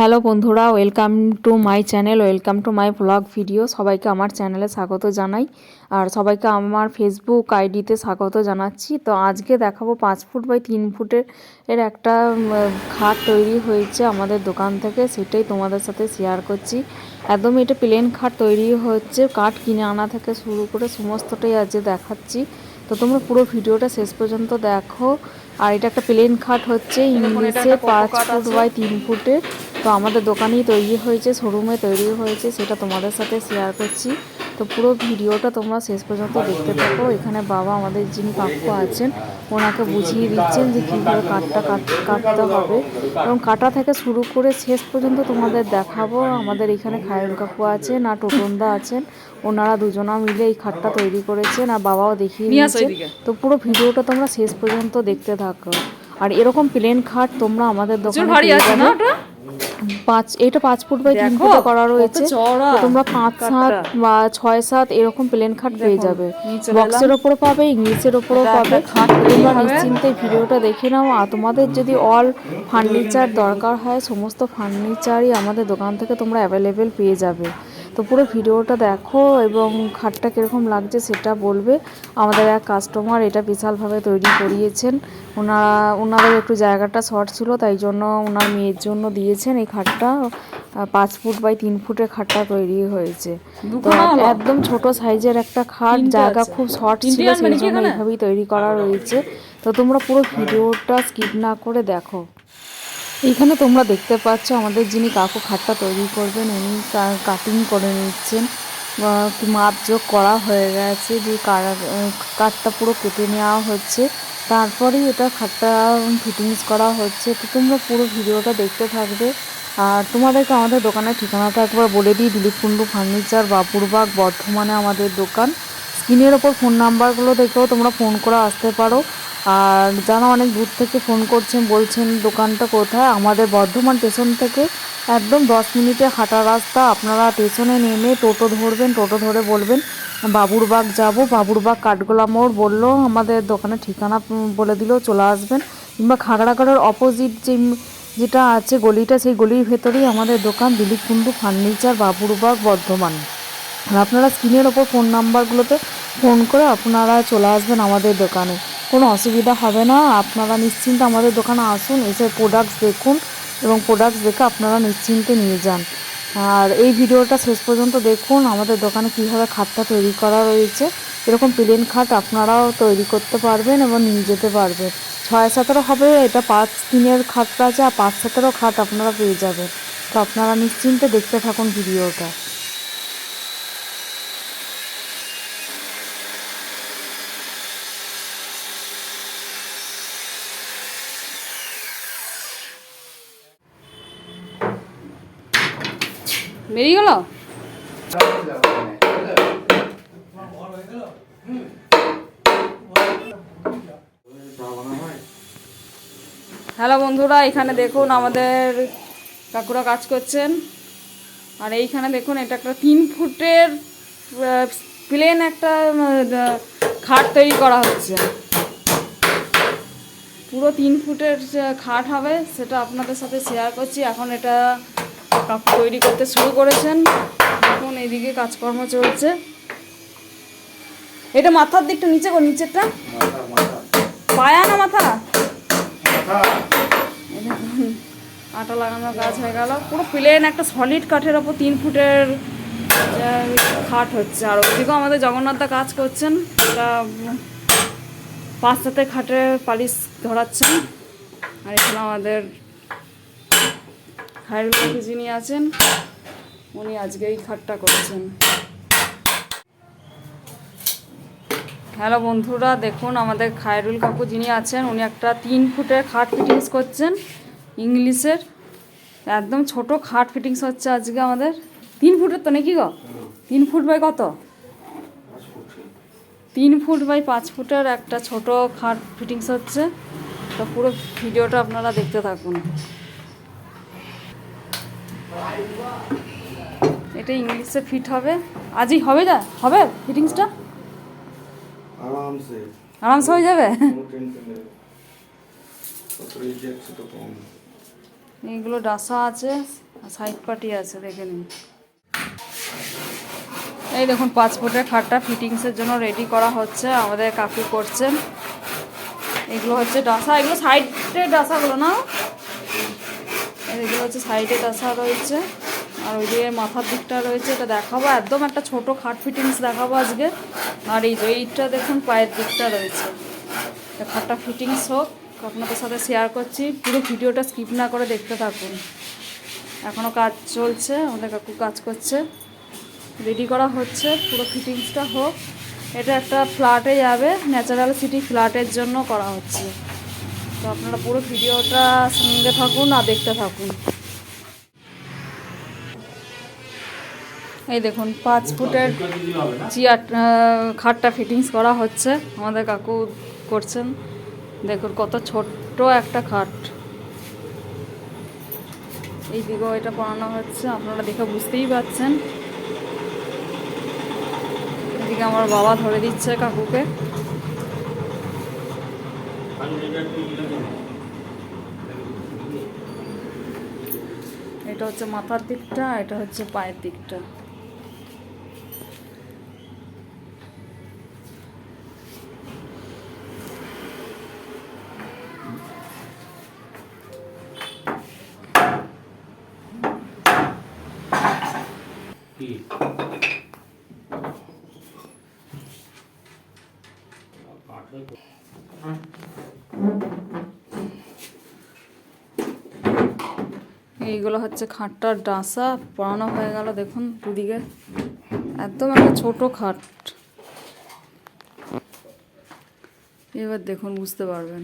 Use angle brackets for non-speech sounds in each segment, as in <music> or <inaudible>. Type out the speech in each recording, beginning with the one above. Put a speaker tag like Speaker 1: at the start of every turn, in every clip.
Speaker 1: Hello বন্ধুরা, welcome to my channel, welcome to my blog video. সবাইকে আমার চ্যানেলে স্বাগত জানাই আর সবাইকে আমার ফেসবুক আইডিতে স্বাগত জানাচ্ছি। তো আজকে দেখাবো পাঁচ ফুট বাই তিন ফুটের এর একটা খাট তৈরি হয়েছে আমাদের দোকান থেকে। সেটাই তোমাদের সাথে শেয়ার করছি। একদম এটা প্লেন খাট তৈরি হচ্ছে। কাঠ কিনে আনা থেকে শুরু করে সমস্তটাই আজকে দেখাচ্ছি। তো তোমরা পুরো ভিডিওটা শেষ পর্যন্ত দেখো। আর এটা একটা প্লেন খাট হচ্ছে ইংলিশে পাঁচ ফুট বাই তিন ফুটে। তো আমাদের দোকানেই তৈরি হয়েছে শোরুমে তৈরি হয়েছে সেটা তোমাদের সাথে শেয়ার করছি। তো পুরো ভিডিওটা তোমরা শেষ পর্যন্ত দেখতে থাকো। এখানে বাবা আমাদের যিনি কাকু আছেন ওনাকে বুঝিয়ে দিচ্ছেন যে কীভাবে কাঠটা কাটতে হবে। এবং কাটা থেকে শুরু করে শেষ পর্যন্ত তোমাদের দেখাবো। আমাদের এখানে খায়রুল কাকু আছেন আর টোটনদা আছেন। ওনারা দুজনা মিলে এই খাটটা তৈরি করেছেন আর বাবাও দেখিয়ে দিয়েছে তো পুরো ভিডিওটা তোমরা শেষ পর্যন্ত দেখতে থাকো। আর এরকম প্লেন খাট তোমরা আমাদের দোকানে পেয়ে যাবে। পাঁচ এটা পাঁচ ফুট বাই তিন ফুট করা রয়েছে। তোমরা পাঁচ সাত বা ছয় সাত এরকম প্লেন খাট পেয়ে যাবে। বক্সের ওপরও পাবে ইংলিশের ওপরও পাবে। তোমরা নিশ্চিন্তে ভিডিওটা দেখে নাও। আর তোমাদের যদি অল ফার্নিচার দরকার হয় সমস্ত ফার্নিচারই আমাদের দোকান থেকে তোমরা অ্যাভেলেবেল পেয়ে যাবে। তো পুরো ভিডিওটা দেখো এবং খাটটা কীরকম লাগছে সেটা বলবে। আমাদের এক কাস্টমার এটা বিশালভাবে তৈরি করিয়েছেন। ওনারা ওনাদের একটু জায়গাটা শর্ট ছিল তাই জন্য ওনার মেয়ের জন্য দিয়েছেন এই খাটটা। পাঁচ ফুট বাই তিন ফুটের খাটটা তৈরি হয়েছে। তো একদম ছোট সাইজের একটা খাট জায়গা খুব শর্ট ছিল সেই জন্য এইভাবেই তৈরি করা রয়েছে। তো তোমরা পুরো ভিডিওটা স্কিপ না করে দেখো। এইখানে তোমরা দেখতে পাচ্ছ আমাদের যিনি কাকু খাটটা তৈরি করবেন, উনি কাটিং করে নিচ্ছেন। মাপযোগ করা হয়ে গেছে যে কাঠটা পুরো কেটে নেওয়া হচ্ছে। তারপরেই এটা খাটটা ফিটিংস করা হচ্ছে। তো তোমরা পুরো ভিডিওটা দেখতে থাকবে। আর তোমাদেরকে আমাদের দোকানের ঠিকানাটা একবার বলে দিই দিলীপ কুণ্ডু ফার্নিচার, বাপুরবাগ, বর্ধমানে আমাদের দোকান। স্ক্রিনের ওপর ফোন নাম্বারগুলো দেখেও তোমরা ফোন করে আসতে পারো। আর যারা অনেক দূর থেকে ফোন করছেন, বলছেন দোকানটা কোথায়? আমাদের বর্ধমান স্টেশন থেকে একদম দশ মিনিটে হাঁটা রাস্তা। আপনারা স্টেশনে নেমে টোটো ধরবেন, টোটো ধরে বলবেন, বাবুরবাগ যাব। বাবুরবাগ কাঠগোলা মোড় বলল, আমাদের দোকানের ঠিকানা বলে দিলেও চলে আসবেন। কিংবা খাগড়াগড়ের অপোজিট যে যেটা আছে গলিটা, সেই গলির ভেতরেই আমাদের দোকান দিলীপ কুণ্ডু ফার্নিচার, বাবুরবাগ, বর্ধমান। আর আপনারা স্ক্রিনের ওপর ফোন নাম্বারগুলোতে ফোন করে আপনারা চলে আসবেন আমাদের দোকানে। কোনো অসুবিধা হবে না। আপনারা নিশ্চিন্তে আমাদের দোকানে আসুন, এসে প্রোডাক্টস দেখুন এবং প্রোডাক্টস দেখে আপনারা নিশ্চিন্তে নিয়ে যান। আর এই ভিডিওটা শেষ পর্যন্ত দেখুন, আমাদের দোকানে কীভাবে খাটটা তৈরি করা রয়েছে। এরকম প্লেন খাট আপনারাও তৈরি করতে পারবেন এবং নিয়ে যেতে পারবেন। ছয় সাতেরও হবে, এটা পাঁচ দিনের খাটটা আছে, আর পাঁচ সাতেরও খাট আপনারা পেয়ে যাবেন। তো আপনারা নিশ্চিন্তে দেখতে থাকুন ভিডিওটা।
Speaker 2: বেরিয়ে গেল? হ্যালো বন্ধুরা, এখানে দেখুন আমাদের কাকুরা কাজ করছেন। আর এইখানে দেখুন, এটা একটা তিন ফুটের প্লেন একটা খাট তৈরি করা হচ্ছে। পুরো তিন ফুটের খাট হবে, সেটা আপনাদের সাথে শেয়ার করছি। এখন এটা কাকু তৈরি করতে শুরু করেছেন। এখন এইদিকে কাজকর্ম চলছে। এটা মাথার দিকটা নিচে কর নিচেরটা। পায়া না মাথা? আটা লাগানোর কাজ হয়ে গেল। পুরো প্লেন একটা সলিড কাঠের ওপর তিন ফুটের খাট হচ্ছে। আর ওদিকেও আমাদের জগন্নাথদা কাজ করছেন। এটা উম, পাঁচ সাথে খাটে পালিশ ধরাচ্ছেন। আর এখানে আমাদের খায়রুল কাকু যিনি আছেন, উনি আজকে এই খাটটা করছেন। হ্যালো বন্ধুরা, দেখুন আমাদের খায়রুল কাকু যিনি আছেন, উনি একটা তিন ফুটের খাট ফিটিংস করছেন ইংলিশের। একদম ছোট খাট ফিটিংস হচ্ছে আজকে আমাদের। তিন ফুটের তো নাকি গো? তিন ফুট বাই কত? তিন ফুট বাই পাঁচ ফুটের একটা ছোট খাট ফিটিংস হচ্ছে। তো পুরো ভিডিওটা আপনারা দেখতে থাকুন। এটা ইংলিশে ফিট হবে। আজই হবে যা? হবে ফিটিংসটা
Speaker 3: আরামসে।
Speaker 2: আরামসে হয়ে যাবে? এগুলো ডাসা আছে সাইড পাটি আছে দেখে নিন। এই দেখুন পাসপোর্টের খাটটা ফিটিংসের জন্য রেডি করা হচ্ছে আমাদের কাকু করছেন এগুলো হচ্ছে ডাসা এগুলো সাইডের ডাসাগুলো না? এগুলো হচ্ছে সাইডে ডাসা রয়েছে। আর ওই দিকে মাথার দিকটা রয়েছে, এটা দেখাবো। একদম একটা ছোট খাট ফিটিংস দেখাবো আজকে। আর এই যে এইটা দেখুন, পায়ের দিকটা রয়েছে। খাটটা ফিটিংস হোক, আপনাদের সাথে শেয়ার করছি। পুরো ভিডিওটা স্কিপ না করে দেখতে থাকুন। এখনও কাজ চলছে, আমাদের কাকু কাজ করছে। রেডি করা হচ্ছে, পুরো ফিটিংসটা হোক। এটা একটা ফ্ল্যাটে যাবে ন্যাচারাল সিটি ফ্ল্যাটের জন্য করা হচ্ছে। তো আপনারা পুরো ভিডিওটা সঙ্গে থাকুন আর দেখতে থাকুন। এই দেখুন, পাঁচ ফুটের চেয়ার খাটটা ফিটিংস করা হচ্ছে। আমাদের কাকু করছেন। দেখুন, কত ছোট্ট একটা খাট। এই দিকেও এটা পড়ানো হচ্ছে, আপনারা দেখে বুঝতেই পারছেন। এদিকে আমার বাবা ধরে দিচ্ছে কাকুকে। এটা হচ্ছে মাথার দিকটা এটা হচ্ছে পায়ের দিকটা। এইগুলো হচ্ছে খাটটার ডাসা পড়ানো হয়ে গেল দেখুন দুদিকে। একদম একটা ছোট খাট। এবার দেখুন বুঝতে পারবেন।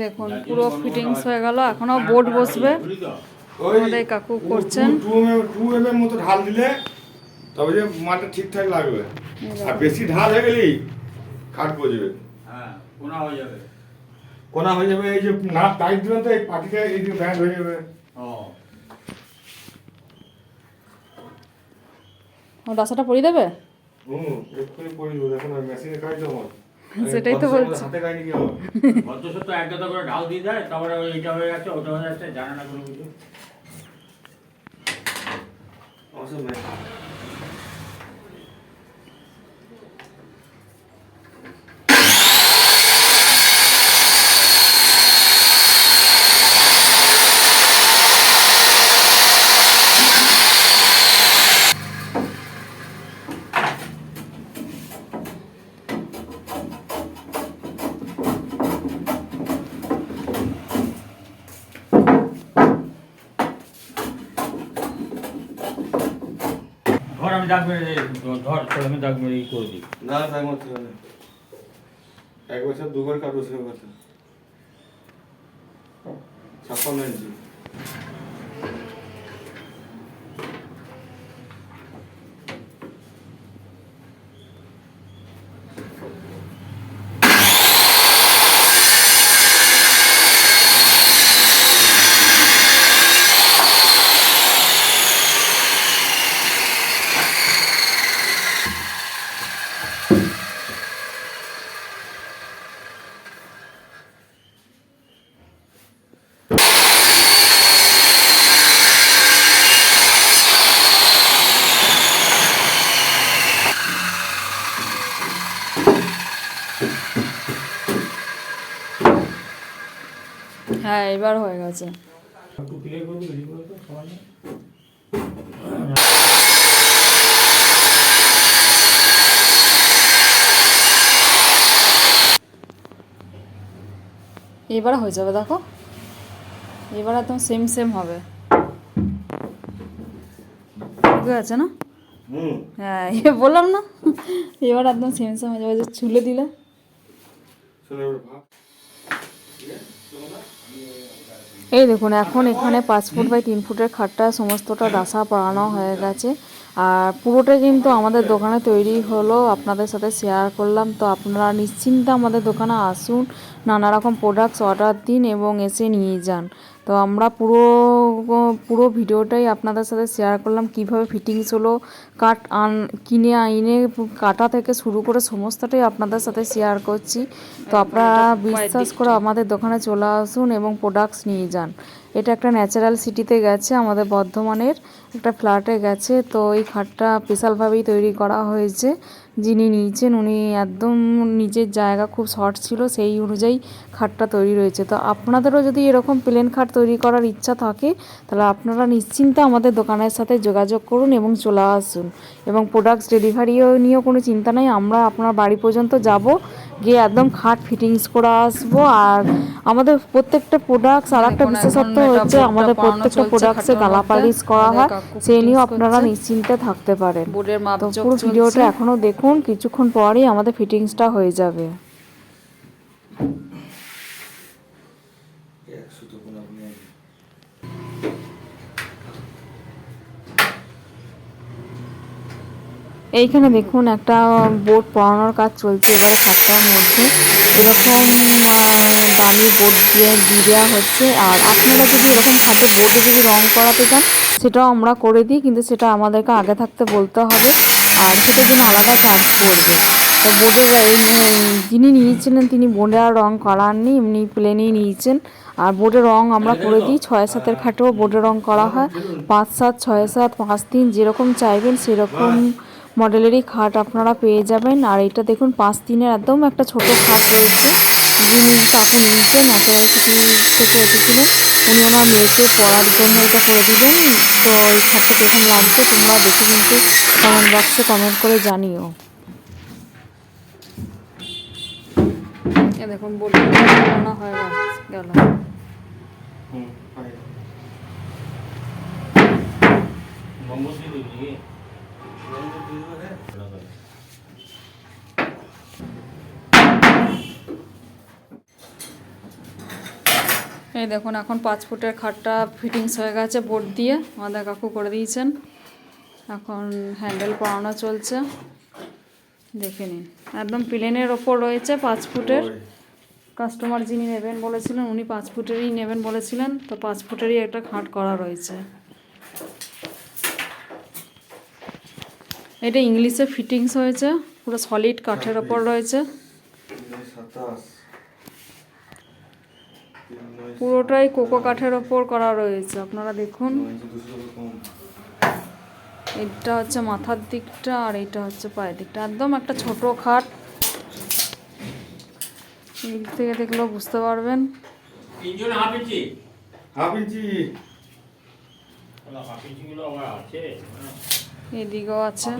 Speaker 2: দেখুন পুরো ফিটিংস হয়ে গেল এখনও বোর্ড বসবে। আমাদের কাকু করছেন।
Speaker 3: টু এম টু এম এর মতো ঢাল দিলে তবে যে মাটা ঠিকঠাক লাগবে। আর বেশি ঢাল হয়ে গেলেই খাট বজবে
Speaker 4: হ্যাঁ কোনা হয়ে যাবে।
Speaker 3: কোনা হয়ে যাবে এই যে না টাইট দিবেন তো এই পাটিটা এই যে ব্যান্ড হয়ে যাবে।
Speaker 4: ও।
Speaker 2: ও ডাসাটা পরিয়ে দেবে?
Speaker 3: হুম এক্ষুনি করে দেবো দেখুন মেশিনে কাজ তো আমার। <laughs>
Speaker 2: সেটাই তো বলছি।
Speaker 3: হাতে কাজ কি হবে
Speaker 4: অত সত্য এক করে ঢাল দিয়ে দেয় তারপরে এইটা হয়ে যাচ্ছে ওটা হয়ে যাচ্ছে জানে না কোনো কিছু।
Speaker 3: 是
Speaker 4: 没 আমি দাগ মেরে ধর তোর আমি দাগ মেরে করে দিই।
Speaker 3: না তাই মারতে হবে এক বছর দুবার কাটবো সে কথা। ছাপ্পান্ন ইঞ্চি।
Speaker 2: এবার হয়ে গেছে। এবার হয়ে যাবে দেখো। এবার একদম সেম সেম হবে। ঠিক আছে না? হ্যাঁ <laughs> এ বললাম না। এবার একদম সেম সেম হয়ে যাবে যে ছুলে দিলে।
Speaker 1: এই দেখুন, এখন এখানে পাঁচ ফুট বাই তিন ফুটের খাটটা সমস্তটা দাসা পাড়ানো হয়ে গেছে। আর পুরোটা কিন্তু আমাদের দোকানে তৈরি হলো, আপনাদের সাথে শেয়ার করলাম। তো আপনারা নিশ্চিন্তে আমাদের দোকানে আসুন, নানা রকম প্রোডাক্টস অর্ডার দিন এবং এসে নিয়ে যান। তো আমরা পুরো পুরো ভিডিওটাই আপনাদের সাথে শেয়ার করলাম কীভাবে ফিটিংস হলো কাট আন কিনে আইনে কাটা থেকে শুরু করে সমস্তটাই আপনাদের সাথে শেয়ার করছি। তো আপনারা বিশ্বাস করে আমাদের দোকানে চলে আসুন এবং প্রোডাক্টস নিয়ে যান। এটা একটা ন্যাচারাল সিটিতে গেছে, আমাদের বর্ধমানের একটা ফ্ল্যাটে গেছে। তো এই খাটটা স্পেশালভাবেই তৈরি করা হয়েছে। যিনি নিয়েছেন, উনি একদম নিজের জায়গা খুব শর্ট ছিল, সেই অনুযায়ী খাটটা তৈরি রয়েছে। তো আপনাদেরও যদি এরকম প্লেন খাট তৈরি করার ইচ্ছা থাকে, তাহলে আপনারা নিশ্চিন্তে আমাদের দোকানের সাথে যোগাযোগ করুন এবং চলে আসুন। এবং প্রোডাক্টস ডেলিভারিও নিয়েও কোনো চিন্তা নেই, আমরা আপনার বাড়ি পর্যন্ত যাব। গিয়ে একদম খাট ফিটিংস করে আসব আর আমাদের প্রত্যেকটা প্রোডাক্টস আর একটা বিশেষত্ব হচ্ছে আমাদের প্রত্যেকটা প্রোডাক্টসে গালা পালিশ করা হয়
Speaker 2: সে
Speaker 1: সেই নিয়েও আপনারা নিশ্চিন্তে থাকতে পারেন। তো পুরো ভিডিওটা
Speaker 2: এখনও
Speaker 1: এখনও দেখুন কিছুক্ষণ পরেই আমাদের ফিটিংসটা হয়ে যাবে। এইখানে দেখুন একটা বোর্ড পড়ানোর কাজ চলছে এবারে খাটটার মধ্যে। এরকম দামি বোর্ড দিয়ে দিয়ে দেওয়া হচ্ছে। আর আপনারা যদি এরকম খাটে বোর্ডে যদি রং করাতে চান, সেটাও আমরা করে দিই, কিন্তু সেটা আমাদেরকে আগে থাকতে বলতে হবে। আর সেটার জন্য আলাদা চার্জ পড়বে। তো বোর্ডের যিনি নিয়েছিলেন, তিনি বোর্ডে আর রং করাননি, এমনি প্লেনেই নিয়েছেন। আর বোর্ডের রং আমরা করে দিই, ছয় সাতের খাটেও বোর্ডে রং করা হয়। পাঁচ সাত, ছয় সাত, পাঁচ তিন, যেরকম চাইবেন সেরকম মডেলেরই খাট আপনারা পেয়ে যাবেন। আর এটা দেখুন, পাঁচ দিনের একদম একটা ছোট খাট রয়েছে। যিনি কাকু নিয়েছেন ন্যাচারাল সিটি থেকে এসেছিলেন। উনি ওনার মেয়েকে পড়ার জন্য এটা করে দিবেন। তো এই খাটটা দেখুন লাগছে তোমরা দেখে কিন্তু কমেন্ট বক্সে কমেন্ট করে জানিও।
Speaker 2: দেখুন পরানো হয়ে গেল
Speaker 4: মোমবাতি দিবি
Speaker 2: এই দেখুন এখন পাঁচ ফুটের খাটটা ফিটিংস হয়ে গেছে বোর্ড দিয়ে আমাদের কাকু করে দিয়েছেন। এখন হ্যান্ডেল পরানো চলছে। দেখে নিন একদম প্লেনের ওপর রয়েছে পাঁচ ফুটের। কাস্টমার যিনি নেবেন বলেছিলেন উনি পাঁচ ফুটেরই নেবেন বলেছিলেন তো পাঁচ ফুটেরই একটা খাট করা রয়েছে। এটা ইংলিশে ফিটিংস হয়েছে পুরো সলিড কাঠের ওপর রয়েছে। পুরোটাই কোকো কাঠের ওপর করা রয়েছে। আপনারা দেখুন। এটা হচ্ছে মাথার দিকটা আর এটা হচ্ছে পায়ের দিকটা। একদম একটা ছোট খাট। দিক থেকে দেখলেও বুঝতে পারবেন।
Speaker 4: তিনজন half inch?
Speaker 3: Half inch.
Speaker 4: Half ইঞ্চিগুলো আমার আছে।
Speaker 2: এদিকেও আছে।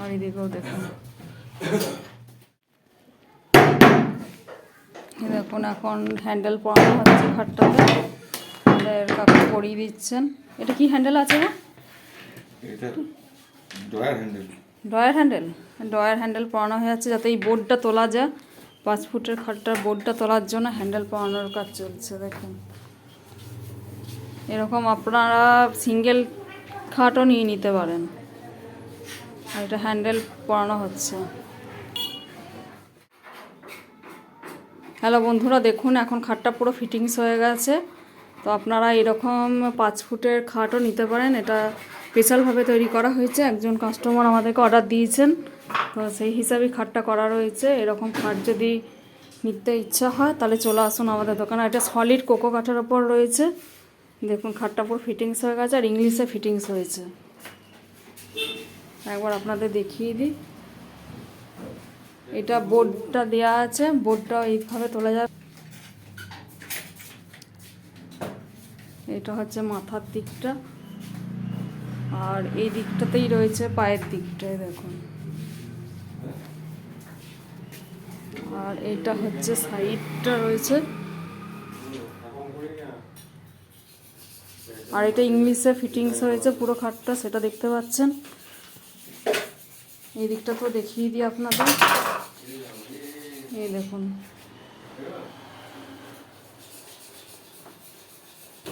Speaker 2: আর এদিকেও দেখুন এই দেখুন এখন হ্যান্ডেল পরানো হচ্ছে খাটটাতে আমাদের কাকু পরিয়ে দিচ্ছেন। এটা কি হ্যান্ডেল আছে না ডয়ার হ্যান্ডেল ডয়ার হ্যান্ডেল পরানো হয়ে যাচ্ছে যাতে এই বোর্ডটা তোলা যায়। পাঁচ ফুটের খাটটার বোর্ডটা তোলার জন্য হ্যান্ডেল পরানোর কাজ চলছে দেখুন। এরকম আপনারা সিঙ্গেল খাটও নিয়ে নিতে পারেন। আর এটা হ্যান্ডেল পরানো হচ্ছে। হ্যালো বন্ধুরা, দেখুন, এখন খাটটা পুরো ফিটিংস হয়ে গেছে। তো আপনারা এরকম পাঁচ ফুটের খাটও নিতে পারেন। এটা স্পেশালভাবে তৈরি করা হয়েছে। একজন কাস্টমার আমাদেরকে অর্ডার দিয়েছেন। তো সেই হিসাবেই খাটটা করা রয়েছে। এরকম খাট যদি নিতে ইচ্ছা হয়, তাহলে চলে আসুন আমাদের দোকানে। এটা সলিড কোকো কাঠের ওপর রয়েছে। দেখুন, খাটটা পুরো ফিটিংস হয়ে গেছে, আর ইংলিশে ফিটিংস হয়েছে। একবার আপনাদের দেখিয়ে দিই। এটা বোর্ডটা দেয়া আছে, বোর্ডটা এইভাবে তোলা যাবে এটা হচ্ছে মাথার দিকটা। আর এই দিকটাতেই রয়েছে পায়ের দিকটায়, দেখুন। আর এটা হচ্ছে সাইডটা রয়েছে। আর এটা ইংলিশে ফিটিংস হয়েছে, পুরো খাটটা, সেটা দেখতে পাচ্ছেন। এই দিকটা তো দেখিয়ে দিই আপনাদের। এই দেখুন।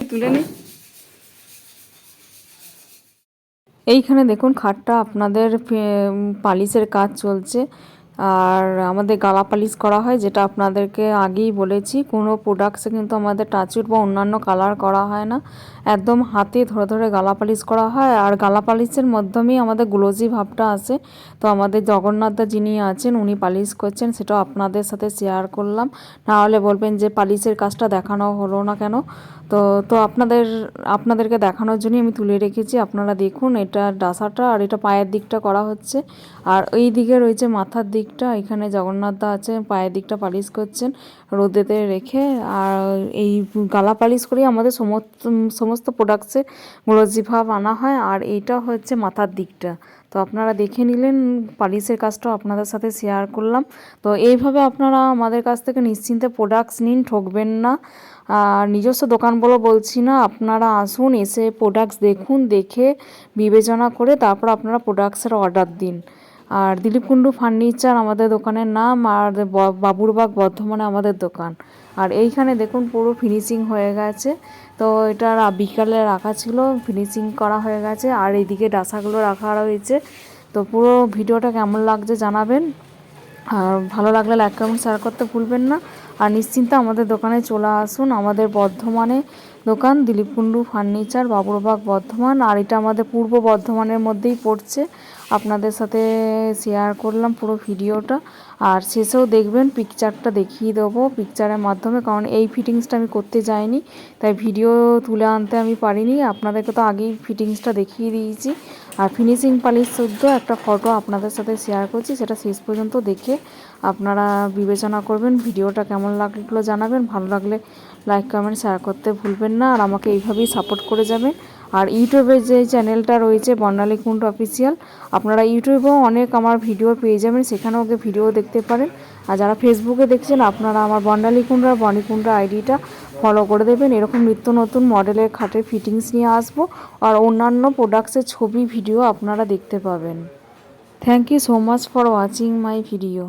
Speaker 2: তুলে নিই।
Speaker 1: এইখানে দেখুন, খাটটা আপনাদের পালিশের কাজ চলছে। আর আমাদের গালা পালিশ করা হয়, যেটা আপনাদেরকে আগেই বলেছি। কোনো প্রোডাক্টসে কিন্তু আমাদের টাচুট বা অন্যান্য কালার করা হয় না। একদম হাতে ধরে ধরে গালা পালিশ করা হয়। আর গালা পালিশের মাধ্যমেই আমাদের গ্লোজি ভাবটা আসে। তো আমাদের জগন্নাথদা যিনি আছেন, উনি পালিশ করছেন, সেটাও আপনাদের সাথে শেয়ার করলাম। নাহলে বলবেন যে পালিশের কাজটা দেখানো হলো না কেন? তো তো আপনাদের, আপনাদেরকে দেখানোর জন্যই আমি তুলে রেখেছি। আপনারা দেখুন, এটা ডাসাটা আর এটা পায়ের দিকটা করা হচ্ছে। আর এই দিকে রয়েছে মাথার দিকটা, এখানে জগন্নাথদা আছে পায়ের দিকটা পালিশ করছেন, রোদেতে রেখে, আর এই গালা পালিশ করেই আমাদের সমস্ত সমস্ত প্রোডাক্টসে গ্লোজি ভাব আনা হয়, আর এইটা হচ্ছে মাথার দিকটা। তো আপনারা দেখে নিলেন, পালিশের কাজটাও আপনাদের সাথে শেয়ার করলাম। তো এইভাবে আপনারা আমাদের কাছ থেকে নিশ্চিন্তে প্রোডাক্টস নিন, ঠকবেন না। আর নিজস্ব দোকান বলে বলছি না, আপনারা আসুন, এসে প্রোডাক্টস দেখুন, দেখে বিবেচনা করে তারপর আপনারা প্রোডাক্টসের অর্ডার দিন। আর দিলীপ কুণ্ডু ফার্নিচার আমাদের দোকানের নাম আর বাবুরবাগ বর্ধমানে আমাদের দোকান। আর এইখানে দেখুন পুরো ফিনিশিং হয়ে গেছে। তো এটা বিকালে রাখা ছিল ফিনিশিং করা হয়ে গেছে। আর এইদিকে ডাসাগুলো রাখা রয়েছে। তো পুরো ভিডিওটা কেমন লাগছে জানাবেন। আর ভালো লাগলে লাইক কমেন্ট শেয়ার করতে ভুলবেন না। আর নিশ্চিন্তে আমাদের দোকানে চলে আসুন। আমাদের বর্ধমানে দোকান, দিলীপ কুণ্ডু ফার্নিচার, বাবুরবাগ বর্ধমান। আর এটা আমাদের পূর্ব বর্ধমানের মধ্যেই পড়ছে। আপনাদের সাথে শেয়ার করলাম পুরো ভিডিওটা। আর শেষেও দেখবেন পিকচারটা দেখিয়ে দেবো পিকচারের মাধ্যমে। কারণ এই ফিটিংসটা আমি করতে যাইনি, তাই ভিডিও তুলে আনতে আমি পারিনি। আপনাদেরকে তো আগেই ফিটিংসটা দেখিয়ে দিয়েছি। আর ফিনিশিং পালিশ শুদ্ধ একটা ফটো আপনাদের সাথে শেয়ার করছি, সেটা শেষ পর্যন্ত দেখে আপনারা বিবেচনা করবেন। ভিডিওটা কেমন লাগল জানাবেন। ভালো লাগলে লাইক কমেন্ট শেয়ার করতে ভুলবেন না। আর আমাকে এইভাবেই সাপোর্ট করে যাবেন। আর ইউটিউবে যে চ্যানেলটা রয়েছে বর্ণালী কুণ্ড অফিসিয়াল আপনারা ইউটিউবেও অনেক আমার ভিডিও পেয়ে যাবেন। সেখানেও গিয়ে ভিডিও দেখতে পারেন। আর যারা ফেসবুকে দেখছেন, আপনারা আমার বর্ণালী কুণ্ড আর বনিকুণ্ড আইডিটা ফলো করে দেবেন। এরকম নিত্য নতুন মডেলের খাটের ফিটিংস নিয়ে আসব। আর অন্যান্য প্রোডাক্টসের ছবি ভিডিও আপনারা দেখতে পাবেন। Thank you so much for watching my video